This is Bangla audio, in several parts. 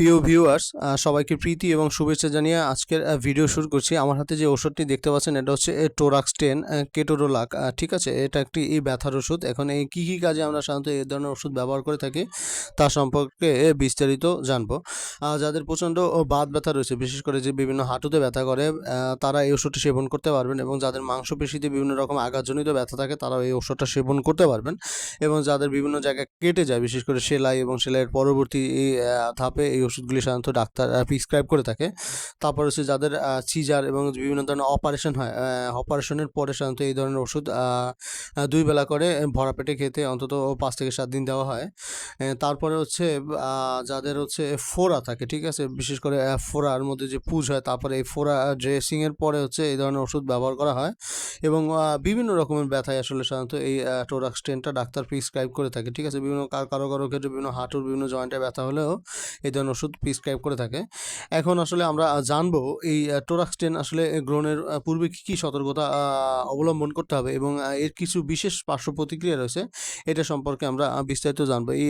প্রিয় ভিউয়ার্স সবাইকে প্রীতি এবং শুভেচ্ছা জানিয়ে আজকের ভিডিও শুরু করছি। আমার হাতে যে ওষুধটি দেখতে পাচ্ছেন, এটা হচ্ছে টোরাক্স টেন কেটোরোলাক। ঠিক আছে, এটা একটি এই ব্যথার ওষুধ। এখন এই কী কী কাজে আমরা সাধারণত এই ধরনের ওষুধ ব্যবহার করে থাকি, তা সম্পর্কে বিস্তারিত জানব। যাদের প্রচণ্ড বাত ব্যথা রয়েছে, বিশেষ করে যে বিভিন্ন হাঁটুতে ব্যথা করে তারা এই ওষুধটি সেবন করতে পারবেন এবং যাদের মাংসপেশিতে বিভিন্ন রকম আঘাতজনিত ব্যথা থাকে, তারাও এই ওষুধটা সেবন করতে পারবেন। এবং যাদের বিভিন্ন জায়গায় কেটে যায়, বিশেষ করে সেলাই এবং সেলাইয়ের পরবর্তী ধাপে এই ওষুধগুলি সাধারণত ডাক্তার প্রিসক্রাইব করে থাকে। তারপর হচ্ছে যাদের সিজার এবং বিভিন্ন ধরনের অপারেশন হয় অপারেশনের পরে সাধারণত এই ধরনের ওষুধ দুই বেলা করে ভরা পেটে খেতে অন্তত পাঁচ থেকে সাত দিন দেওয়া হয়। তারপরে হচ্ছে যাদের হচ্ছে ফোড়া থাকে, ঠিক আছে? বিশেষ করে ফোড়ার মধ্যে যে পুজ হয়, তারপরে এই ফোড়া ড্রেসিংয়ের পরে হচ্ছে এই ধরনের ওষুধ ব্যবহার করা হয়। এবং বিভিন্ন রকমের ব্যথায় আসলে সাধারণত এই টোরাক্স টেনটা ডাক্তার প্রিসক্রাইব করে থাকে, ঠিক আছে? বিভিন্ন কারও কারও ক্ষেত্রে বিভিন্ন হাঁটুর বিভিন্ন জয়েন্টে ব্যথা হলেও এই ধরনের ওষুধ প্রিসক্রাইব করে থাকে। এখন আসলে আমরা জানব এই টোরাক্স টেন আসলে গ্রহণের পূর্বে কী কী সতর্কতা অবলম্বন করতে হবে এবং এর কিছু বিশেষ পার্শ্ব প্রতিক্রিয়া রয়েছে, এটা সম্পর্কে আমরা বিস্তারিত জানব। এই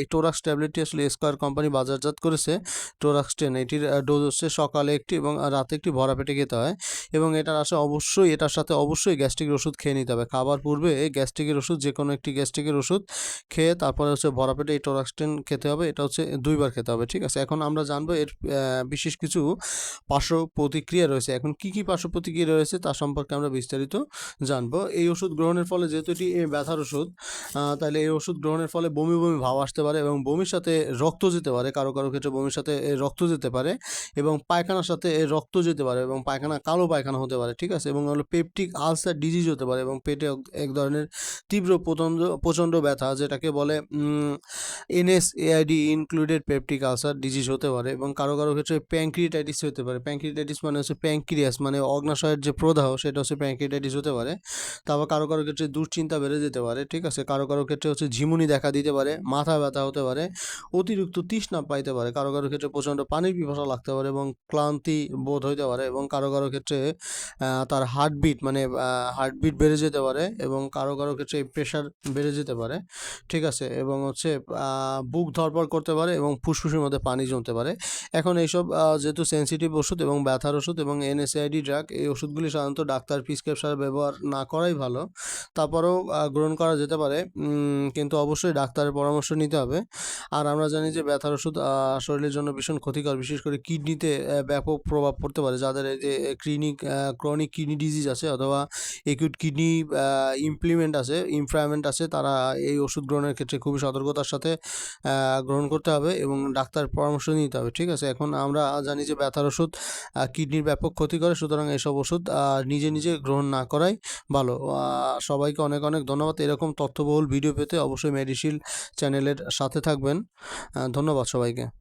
এই টোরাক্স ট্যাবলেটটি আসলে স্কোয়ার কোম্পানি বাজারজাত করেছে। টোরাক্স টেন এটির ডোজ হচ্ছে সকালে একটি এবং রাতে একটি ভরা পেটে খেতে হয় এবং এটার আসলে অবশ্যই, এটার সাথে অবশ্যই গ্যাস্ট্রিকের ওষুধ খেয়ে নিতে হবে। খাবার পূর্বে গ্যাস্ট্রিকের ওষুধ যে কোনো একটি গ্যাস্ট্রিকের ওষুধ খেয়ে তারপরে হচ্ছে ভরা পেটে এই টোরাক্সটেন খেতে হবে। এটা হচ্ছে দুইবার খেতে হবে, ঠিক আছে? এখন আমরা জানব এর বিশেষ কিছু পার্শ্ব প্রতিক্রিয়া রয়েছে। এখন কি কি পার্শ্ব প্রতিক্রিয়া রয়েছে তা সম্পর্কে আমরা বিস্তারিত জানব। এই ওষুধ গ্রহণের ফলে যেহেতু এটি ব্যথার ওষুধ তাহলে এই ওষুধ গ্রহণের ফলে বমি বমি ভাব আসতে পারে এবং বমির সাথে রক্ত যেতে পারে। কারও কারও ক্ষেত্রে বমির সাথে রক্ত যেতে পারে এবং পায়খানার সাথে রক্ত যেতে পারে এবং পায়খানা, কালো পায়খানা হতে পারে, ঠিক আছে? এবং হলো পেপটিক আলসার ডিজিজ হতে পারে এবং পেটে এক- ধরনের তীব্র প্রচণ্ড প্রচণ্ড ব্যথা যেটাকে বলে NSAID included peptic ulcer disease হতে পারে এবং কারও কারও ক্ষেত্রে প্যাঙ্ক্রিটাইটিস হতে পারে। প্যাঙ্ক্রিটাইটিস মানে হচ্ছে প্যাঙ্ক্রিয়াস মানে অগ্নাশয়ের যে প্রদাহ, সেটা হচ্ছে প্যাঙ্ক্রিটাইটিস হতে পারে। তারপর কারও কারও ক্ষেত্রে দুশ্চিন্তা বেড়ে যেতে পারে, ঠিক আছে? কারও কারও ক্ষেত্রে হচ্ছে ঝিমুনি দেখা দিতে পারে, মাথা ব্যথা হতে পারে, অতিরিক্ত তৃষ্ণা পাইতে পারে, কারও কারও ক্ষেত্রে প্রচণ্ড পানির পিপাসা লাগতে পারে এবং ক্লান্তি বোধ হইতে পারে এবং কারও কারও ক্ষেত্রে তার হার্টবিট মানে হার্টবিট বেড়ে যেতে পারে এবং কারও কারও ক্ষেত্রে প্রেশার বেড়ে যেতে পারে, ঠিক আছে? এবং হচ্ছে বুক ধরপড় করতে পারে এবং ফুসফুসের মধ্যে পানি জমতে পারে। এখন এইসব যেহেতু সেনসিটিভ ওষুধ এবং ব্যথার ওষুধ এবং এনএসআইডি ড্রাগ এই ওষুধগুলি সাধারণত ডাক্তার প্রিসক্রিপশন ব্যবহার না করাই ভালো। তারপরেও গ্রহণ করা যেতে পারে কিন্তু অবশ্যই ডাক্তারের পরামর্শ নিতে হবে। আর আমরা জানি যে ব্যথার ওষুধ শরীরের জন্য ভীষণ ক্ষতিকর, বিশেষ করে কিডনিতে ব্যাপক প্রভাব পড়তে পারে। যাদের এই যে ক্লিনিক ক্রনিক কিডনি ডিজিজ আছে অথবা একিউট কিডনি ইমপ্লিমেন্ট আছে ইমপ্রাইমেন্ট আছে, তারা এই ওষুধ গ্রহণের ক্ষেত্রে খুবই সতর্কতার সাথে গ্রহণ করতে হবে এবং ডাক্তার পরামর্শ নিতে হবে, ঠিক আছে? এখন আমরা জানি যে ব্যথার ওষুধ কিডনির ব্যাপক ক্ষতি করে, সুতরাং এসব ওষুধ নিজে নিজে গ্রহণ না করাই ভালো। সবাইকে অনেক অনেক ধন্যবাদ। এরকম তথ্যবহুল ভিডিও পেতে অবশ্যই মেডিসিল চ্যানেলের সাথে থাকবেন। ধন্যবাদ সবাইকে।